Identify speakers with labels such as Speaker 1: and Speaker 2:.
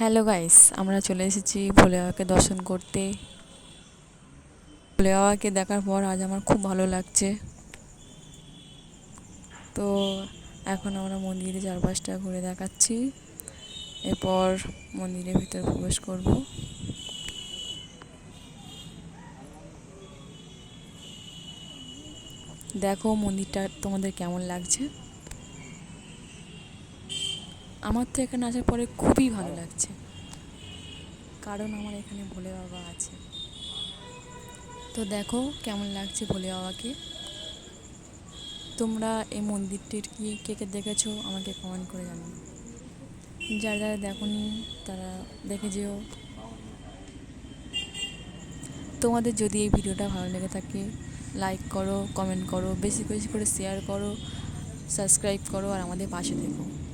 Speaker 1: Hello guys আমরা চলে এসেছি ভোলে বাবাকে দর্শন করতে। ভোলে বাবাকে দেখার পর আজ আমার খুব ভালো লাগছে। তো এখন আমরা মন্দিরে চারপাশটা ঘুরে দেখাচ্ছি। এরপর মন্দিরের ভিতর প্রবেশ করব। দেখো মন্দিরটা তোমাদের কেমন লাগছে? আমার তো এখানে আসার পরে খুবই ভালো লাগছে। কারণ আমার এখানে ভোলে বাবা আছে। তো দেখো কেমন লাগছে ভোলে বাবাকে। তোমরা এই মন্দিরটির কি, কে কে দেখেছ আমাকে কমেন্ট করে জানাও। যারা যারা দেখোনি, তারা দেখে যেও। তোমাদের যদি এই ভিডিওটা ভালো লেগে থাকে লাইক করো কমেন্ট করো, বেশি বেশি করে শেয়ার করো সাবস্ক্রাইব করো, আর আমাদের পাশে থেকো।